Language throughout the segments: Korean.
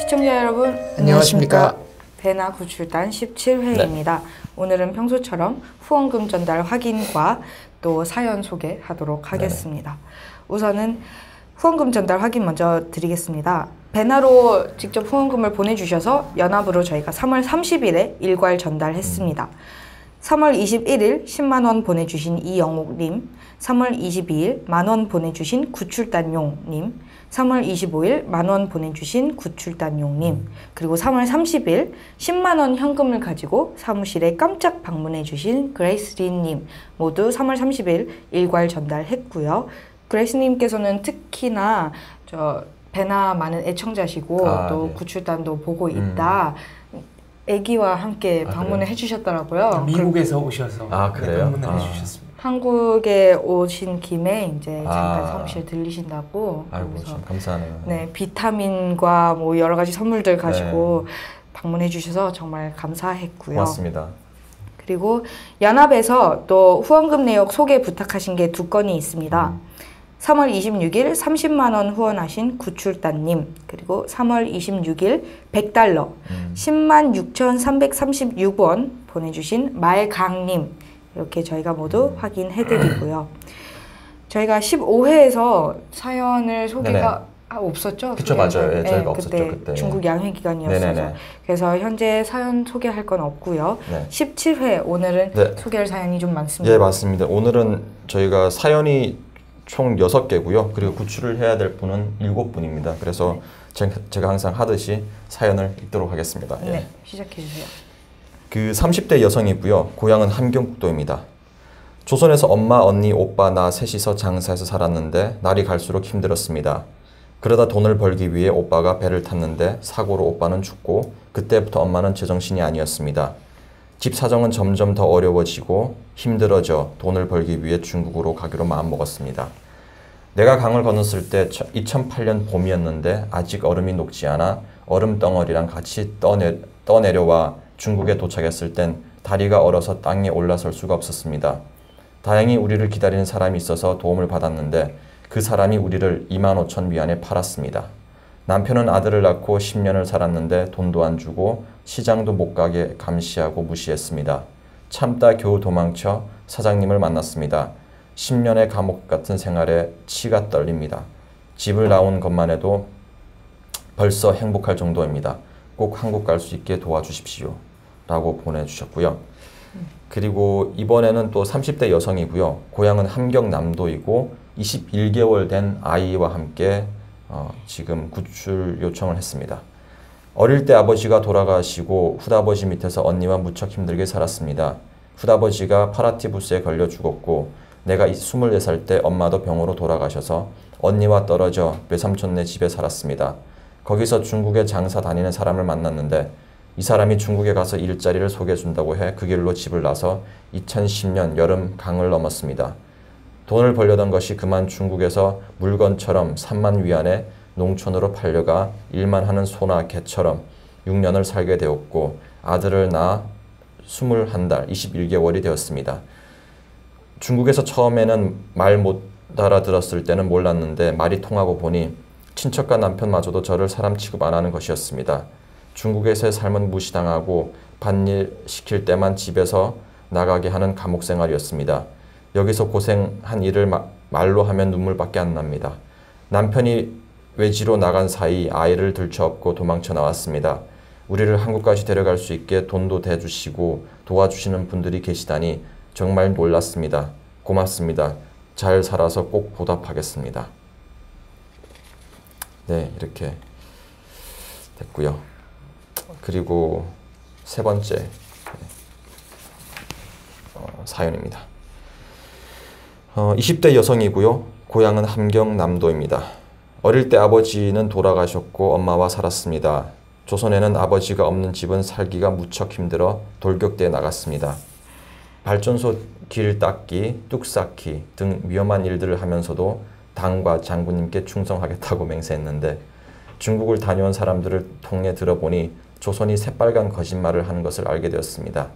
시청자 여러분 안녕하십니까. 배나 구출단 17회입니다. 오늘은 평소처럼 후원금 전달 확인과 또 사연 소개하도록 하겠습니다. 우선은 후원금 전달 확인 먼저 드리겠습니다. 배나로 직접 후원금을 보내주셔서 연합으로 저희가 3월 30일에 일괄 전달했습니다. 3월 21일 10만 원 보내주신 이영옥님, 3월 22일 만원 보내주신 구출단용님, 3월 25일 만원 보내주신 구출단용님, 그리고 3월 30일 10만 원 현금을 가지고 사무실에 깜짝 방문해주신 그레이스린님 모두 3월 30일 일괄 전달했고요. 그레이스님께서는 특히나 저 배나 많은 애청자시고 아, 또 네. 구출단도 보고 있다. 아기와 함께 아, 방문을 그래요? 해주셨더라고요. 그 미국에서 오셔서 아, 네, 그래요? 방문을 아. 해주셨습니다. 한국에 오신 김에 이제 잠깐 아. 사무실 들리신다고 아이고 참 감사하네요. 네 비타민과 뭐 여러 가지 선물들 가지고 방문해 주셔서 정말 감사했고요. 고맙습니다. 그리고 연합에서 또 후원금 내역 소개 부탁하신 게 두 건이 있습니다. 3월 26일 30만 원 후원하신 구출단님 그리고 3월 26일 100달러 음. 10만 6,336원 보내주신 말강님 이렇게 저희가 모두 확인해 드리고요. 저희가 15회에서 사연을 소개가 아, 없었죠? 그쵸, 맞아요. 거. 예, 저희가 없었죠, 그때 그때. 중국 양회 기간이었어서 네네네. 그래서 현재 사연 소개할 건 없고요. 네. 17회 오늘은 네. 소개할 사연이 좀 많습니다. 예 맞습니다. 오늘은 저희가 사연이 총 6개고요. 그리고 구출을 해야 될 분은 7분입니다. 그래서 제- 제가 항상 하듯이 사연을 읽도록 하겠습니다. 예. 네, 시작해 주세요. 그 30대 여성이고요. 고향은 함경북도입니다. 조선에서 엄마, 언니, 오빠, 나 셋이서 장사해서 살았는데 날이 갈수록 힘들었습니다. 그러다 돈을 벌기 위해 오빠가 배를 탔는데 사고로 오빠는 죽고 그때부터 엄마는 제정신이 아니었습니다. 집 사정은 점점 더 어려워지고 힘들어져 돈을 벌기 위해 중국으로 가기로 마음먹었습니다. 내가 강을 건넜을 때 2008년 봄이었는데 아직 얼음이 녹지 않아 얼음 덩어리랑 같이 떠내, 떠내려와 중국에 도착했을 땐 다리가 얼어서 땅에 올라설 수가 없었습니다. 다행히 우리를 기다리는 사람이 있어서 도움을 받았는데 그 사람이 우리를 2만 5천 위안에 팔았습니다. 남편은 아들을 낳고 10년을 살았는데 돈도 안 주고 시장도 못 가게 감시하고 무시했습니다. 참다 겨우 도망쳐 사장님을 만났습니다. 10년의 감옥 같은 생활에 치가 떨립니다. 집을 나온 것만 해도 벌써 행복할 정도입니다. 꼭 한국 갈 수 있게 도와주십시오. 라고 보내주셨고요. 그리고 이번에는 또 30대 여성이고요. 고향은 함경남도이고 21개월 된 아이와 함께 어, 지금 구출 요청을 했습니다. 어릴 때 아버지가 돌아가시고 후다버지 밑에서 언니와 무척 힘들게 살았습니다. 후다버지가 파라티부스에 걸려 죽었고 내가 24살 때 엄마도 병으로 돌아가셔서 언니와 떨어져 외삼촌네 집에 살았습니다. 거기서 중국에 장사 다니는 사람을 만났는데 이 사람이 중국에 가서 일자리를 소개해 준다고 해 그 길로 집을 나서 2010년 여름 강을 넘었습니다. 돈을 벌려던 것이 그만 중국에서 물건처럼 3만 위안에 농촌으로 팔려가 일만 하는 소나 개처럼 6년을 살게 되었고 아들을 낳아 21달 21개월이 되었습니다. 중국에서 처음에는 말 못 알아들었을 때는 몰랐는데 말이 통하고 보니 친척과 남편마저도 저를 사람 취급 안 하는 것이었습니다. 중국에서의 삶은 무시당하고 반일 시킬 때만 집에서 나가게 하는 감옥 생활이었습니다. 여기서 고생한 일을 마- 말로 하면 눈물밖에 안 납니다. 남편이 외지로 나간 사이 아이를 들쳐업고 도망쳐 나왔습니다. 우리를 한국까지 데려갈 수 있게 돈도 대주시고 도와주시는 분들이 계시다니 정말 놀랐습니다. 고맙습니다. 잘 살아서 꼭 보답하겠습니다. 네, 이렇게 됐고요. 그리고 세 번째 네, 어, 사연입니다. 어, 20대 여성이고요. 고향은 함경남도입니다. 어릴 때 아버지는 돌아가셨고 엄마와 살았습니다. 조선에는 아버지가 없는 집은 살기가 무척 힘들어 돌격대에 나갔습니다. 발전소 길 닦기, 뚝 쌓기 등 위험한 일들을 하면서도 당과 장군님께 충성하겠다고 맹세했는데 중국을 다녀온 사람들을 통해 들어보니 조선이 새빨간 거짓말을 하는 것을 알게 되었습니다.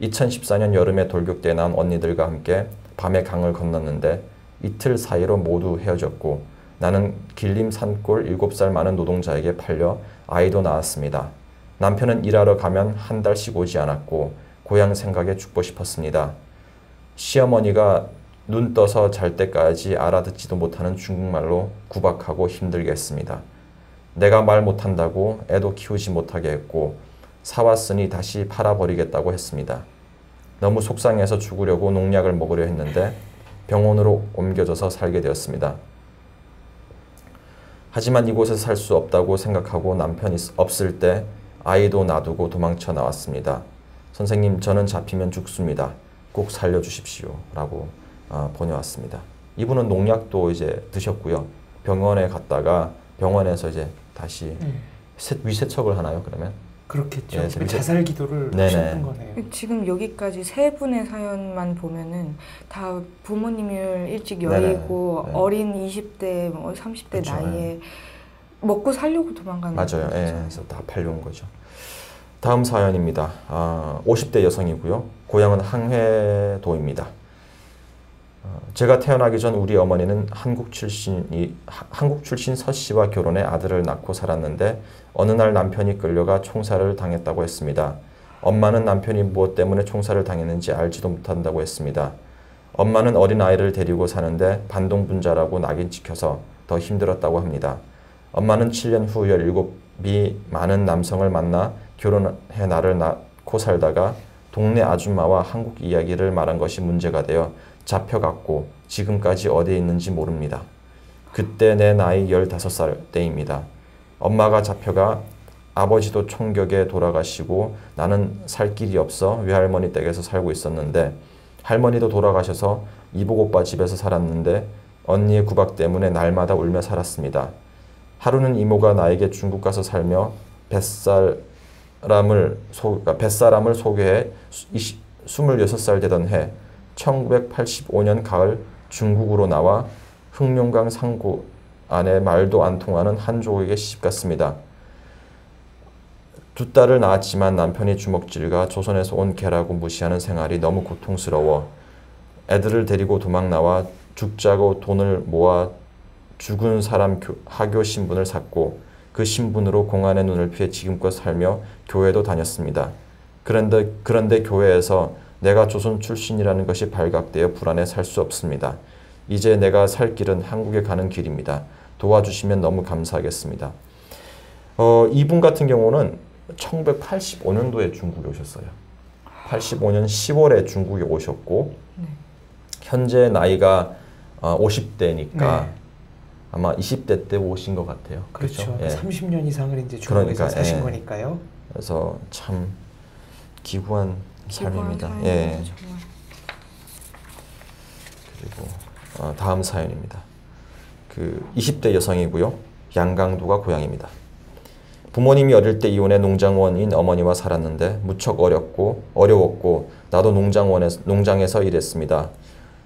2014년 여름에 돌격대에 나온 언니들과 함께 밤에 강을 건넜는데 이틀 사이로 모두 헤어졌고 나는 길림 산골 7살 많은 노동자에게 팔려 아이도 낳았습니다. 남편은 일하러 가면 한 달씩 오지 않았고 고향 생각에 죽고 싶었습니다. 시어머니가 눈 떠서 잘 때까지 알아듣지도 못하는 중국말로 구박하고 힘들게 했습니다. 내가 말 못한다고 애도 키우지 못하게 했고 사왔으니 다시 팔아버리겠다고 했습니다. 너무 속상해서 죽으려고 농약을 먹으려 했는데 병원으로 옮겨져서 살게 되었습니다. 하지만 이곳에서 살 수 없다고 생각하고 남편이 없을 때 아이도 놔두고 도망쳐 나왔습니다. 선생님, 저는 잡히면 죽습니다. 꼭 살려주십시오. 라고 어, 보내왔습니다. 이분은 농약도 이제 드셨고요. 병원에 갔다가 병원에서 이제 다시 네. 세- 위세척을 하나요, 그러면? 그렇겠죠. 예, 그 이제- 자살 기도를 네네. 하셨던 거네요. 지금 여기까지 세 분의 사연만 보면은 다 부모님을 일찍. 여의고 네. 어린 20대, 뭐 30대 그쵸, 나이에 먹고 살려고 도망가는 맞아요. 예, 거죠. 그래서 다 팔려온 거죠. 다음 사연입니다. 아, 50대 여성이고요. 고향은 항해도입니다. 어, 제가 태어나기 전 우리 어머니는 한국 출신이 하- 한국 출신 서 씨와 결혼해 아들을 낳고 살았는데 어느 날 남편이 끌려가 총살을 당했다고 했습니다. 엄마는 남편이 무엇 때문에 총살을 당했는지 알지도 못한다고 했습니다. 엄마는 어린 아이를 데리고 사는데 반동분자라고 낙인 찍혀서 더 힘들었다고 합니다. 엄마는 7년 후 17이 많은 남성을 만나 결혼해 나를 낳고 살다가 동네 아줌마와 한국 이야기를 말한 것이 문제가 되어 잡혀갔고 지금까지 어디에 있는지 모릅니다. 그때 내 나이 15살 때입니다. 엄마가 잡혀가 아버지도 총격에 돌아가시고 나는 살 길이 없어 외할머니 댁에서 살고 있었는데 할머니도 돌아가셔서 이복 오빠 집에서 살았는데 언니의 구박 때문에 날마다 울며 살았습니다. 하루는 이모가 나에게 중국 가서 살며 뱃사람을 소, 그러니까 뱃사람을 소개해 20, 26살 되던 해 1985년 가을 중국으로 나와 흑룡강 상고 안에 말도 안 통하는 한족에게 시집갔습니다. 두 딸을 낳았지만 남편이 주먹질과 조선에서 온 개라고 무시하는 생활이 너무 고통스러워 애들을 데리고 도망 나와 죽자고 돈을 모아 죽은 사람 교- 하교 신분을 샀고 그 신분으로 공안의 눈을 피해 지금껏 살며 교회도 다녔습니다. 그런데 그런데 교회에서 내가 조선 출신이라는 것이 발각되어 불안해 살수 없습니다. 이제 내가 살 길은 한국에 가는 길입니다. 도와주시면 너무 감사하겠습니다. 어, 이분 같은 경우는 1985년도에 중국에 오셨어요. 85년 10월에 중국에 오셨고 네. 현재 나이가 어, 50대니까 네. 아마 20대 때 오신 것 같아요. 그렇죠. 예. 30년 이상을 이제 중국에서 그러니까, 사신 예. 거니까요. 그래서 참 기구한 삶입니다. 예. 정말. 그리고 어, 다음 사연입니다. 그 20대 여성이고요. 양강도가 고향입니다. 부모님이 어릴 때 이혼해 농장원인 어머니와 살았는데 무척 어렵고 어려웠고 나도 농장원에서 농장에서 일했습니다.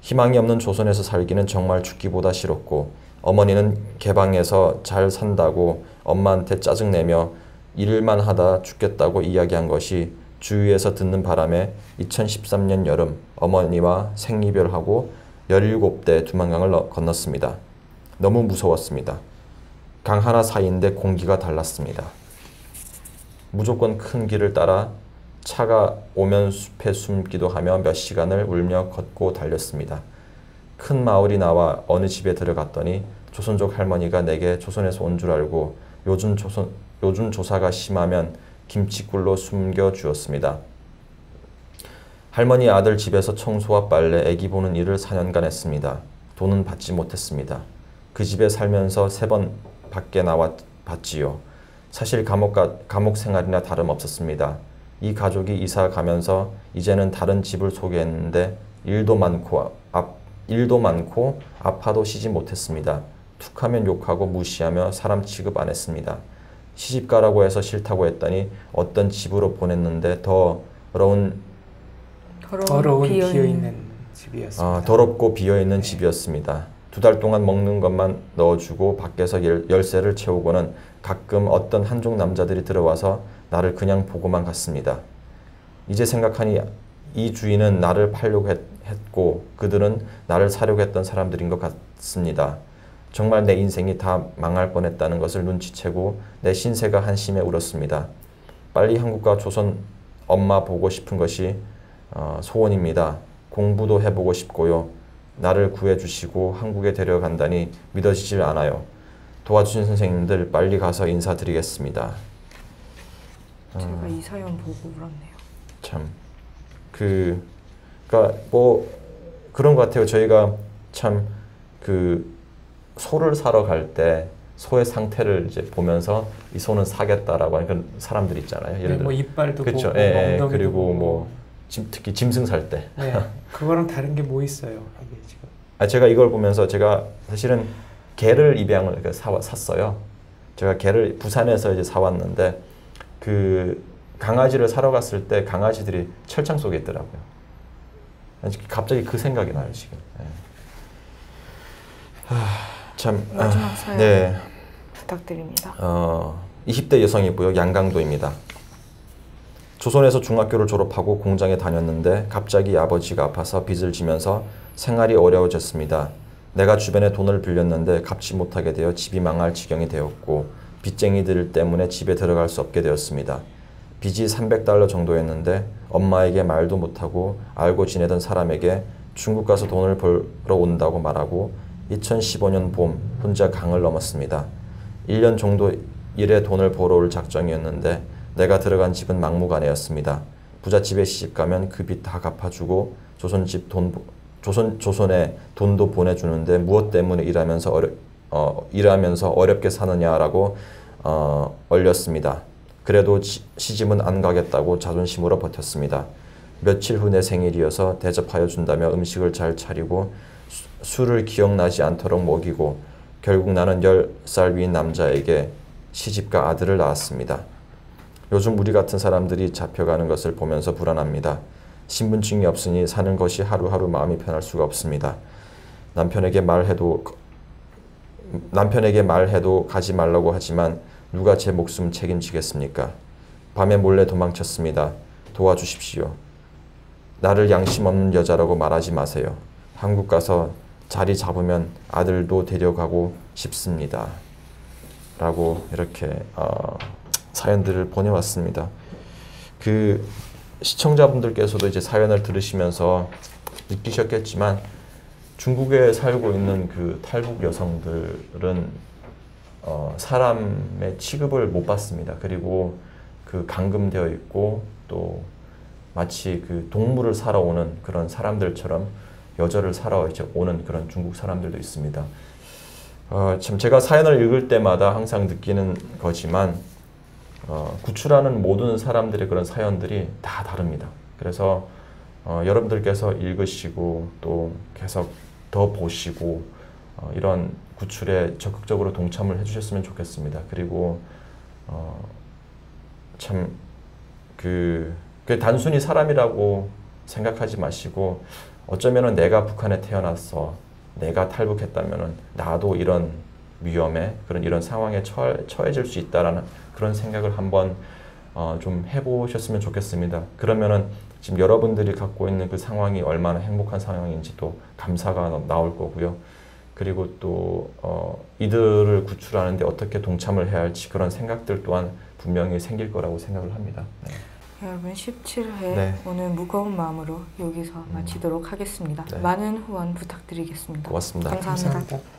희망이 없는 조선에서 살기는 정말 죽기보다 싫었고 어머니는 개방에서 잘 산다고 엄마한테 짜증내며 일만 하다 죽겠다고 이야기한 것이 주위에서 듣는 바람에 2013년 여름 어머니와 생이별하고 17대 두만강을 너- 건넜습니다. 너무 무서웠습니다. 강 하나 사이인데 공기가 달랐습니다. 무조건 큰 길을 따라 차가 오면 숲에 숨기도 하며 몇 시간을 울며 걷고 달렸습니다. 큰 마을이 나와 어느 집에 들어갔더니 조선족 할머니가 내게 조선에서 온 줄 알고 요즘 조선 요즘 조사가 심하면 김치굴로 숨겨 주었습니다. 할머니 아들 집에서 청소와 빨래, 애기 보는 일을 4년간 했습니다. 돈은 받지 못했습니다. 그 집에 살면서 세 번 밖에 나와 봤지요. 사실 감옥, 가, 감옥 생활이나 다름없었습니다. 이 가족이 이사 가면서 이제는 다른 집을 소개했는데 일도 많고 앞, 일도 많고 아파도 쉬지 못했습니다. 툭하면 욕하고 무시하며 사람 취급 안 했습니다. 시집가라고 해서 싫다고 했더니 어떤 집으로 보냈는데 더러운 더러운, 비어 있는 비어 있는 집이었습니다. 아, 더럽고 비어 있는 집이었습니다. 두 달 동안 먹는 것만 넣어주고 밖에서 열, 열쇠를 채우고는 가끔 어떤 한족 남자들이 들어와서 나를 그냥 보고만 갔습니다. 이제 생각하니 이 주인은 나를 팔려고 했, 고 그들은 나를 사려고 했던 사람들인 것 같습니다. 정말 내 인생이 다 망할 뻔했다는 것을 눈치채고 내 신세가 한심해 울었습니다. 빨리 한국과 조선 엄마 보고 싶은 것이 어, 소원입니다. 공부도 해보고 싶고요. 나를 구해주시고 한국에 데려간다니 믿어지질 않아요. 도와주신 선생님들 빨리 가서 인사드리겠습니다. 제가 이 사연 보고 울었네요. 참 그 그러니까 뭐 그런 것 같아요. 저희가 참 그 소를 사러 갈 때 소의 상태를 이제 보면서 이 소는 사겠다라고 하는 사람들 있잖아요. 예를 네, 들어 뭐 이빨도 그렇죠. 보고 예, 예. 그리고 보고. 뭐 짐, 특히 짐승 살 때. 네, 그거랑 다른 게 뭐 있어요? 이게 지금 아, 제가 이걸 보면서 제가 사실은 개를 입양을 그 사, 샀어요. 제가 개를 부산에서 이제 사왔는데 그 강아지를 사러 갔을 때 강아지들이 철창 속에 있더라고요. 갑자기 그 생각이 나요 지금. 예. 하, 참 마지막 아, 사연. 네. 부탁드립니다. 어, 20대 여성이고요. 양강도입니다. 조선에서 중학교를 졸업하고 공장에 다녔는데 갑자기 아버지가 아파서 빚을 지면서 생활이 어려워졌습니다. 내가 주변에 돈을 빌렸는데 갚지 못하게 되어 집이 망할 지경이 되었고 빚쟁이들 때문에 집에 들어갈 수 없게 되었습니다. 빚이 300달러 정도였는데 엄마에게 말도 못하고 알고 지내던 사람에게 중국 가서 돈을 벌어 온다고 말하고 2015년 봄 혼자 강을 넘었습니다. 1년 정도 일에 돈을 벌어올 작정이었는데 내가 들어간 집은 막무가내였습니다. 부잣집에 시집 가면 그 빚 다 갚아주고 조선집 돈 보- 조선 조선에 돈도 보내주는데 무엇 때문에 일하면서 어려, 어, 일하면서 어렵게 사느냐라고 어, 얼렸습니다. 그래도 지- 시집은 안 가겠다고 자존심으로 버텼습니다. 며칠 후 내 생일이어서 대접하여 준다며 음식을 잘 차리고 수- 술을 기억나지 않도록 먹이고 결국 나는 10살 위인 남자에게 시집과 아들을 낳았습니다. 요즘 우리 같은 사람들이 잡혀가는 것을 보면서 불안합니다. 신분증이 없으니 사는 것이 하루하루 마음이 편할 수가 없습니다. 남편에게 말해도 남편에게 말해도 가지 말라고 하지만 누가 제 목숨 책임지겠습니까? 밤에 몰래 도망쳤습니다. 도와주십시오. 나를 양심 없는 여자라고 말하지 마세요. 한국 가서 자리 잡으면 아들도 데려가고 싶습니다. 라고 이렇게 어, 사연들을 보내왔습니다. 그 시청자분들께서도 이제 사연을 들으시면서 느끼셨겠지만 중국에 살고 있는 그 탈북 여성들은 어, 사람의 취급을 못 받습니다. 그리고 그 감금되어 있고 또 마치 그 동물을 사러 오는 그런 사람들처럼 여자를 사러 이제 오는 그런 중국 사람들도 있습니다. 어, 참 제가 사연을 읽을 때마다 항상 느끼는 거지만 어, 구출하는 모든 사람들의 그런 사연들이 다 다릅니다. 그래서 어, 여러분들께서 읽으시고 또 계속 더 보시고 어, 이런 구출에 적극적으로 동참을 해주셨으면 좋겠습니다. 그리고 어, 참그 그 단순히 사람이라고 생각하지 마시고 어쩌면은 내가 북한에 태어났어 내가 탈북했다면은 나도 이런 위험에 그런 이런 상황에 처, 처해질 수 있다라는 그런 생각을 한번 어, 좀 해보셨으면 좋겠습니다. 그러면은 지금 여러분들이 갖고 있는 그 상황이 얼마나 행복한 상황인지 또 감사가 나- 나올 거고요. 그리고 또 어, 이들을 구출하는데 어떻게 동참을 해야 할지 그런 생각들 또한 분명히 생길 거라고 생각을 합니다. 네. 여러분 17회 네. 오늘 무거운 마음으로 여기서 마치도록 하겠습니다. 네. 많은 후원 부탁드리겠습니다. 고맙습니다. 감사합니다. 감사합니다.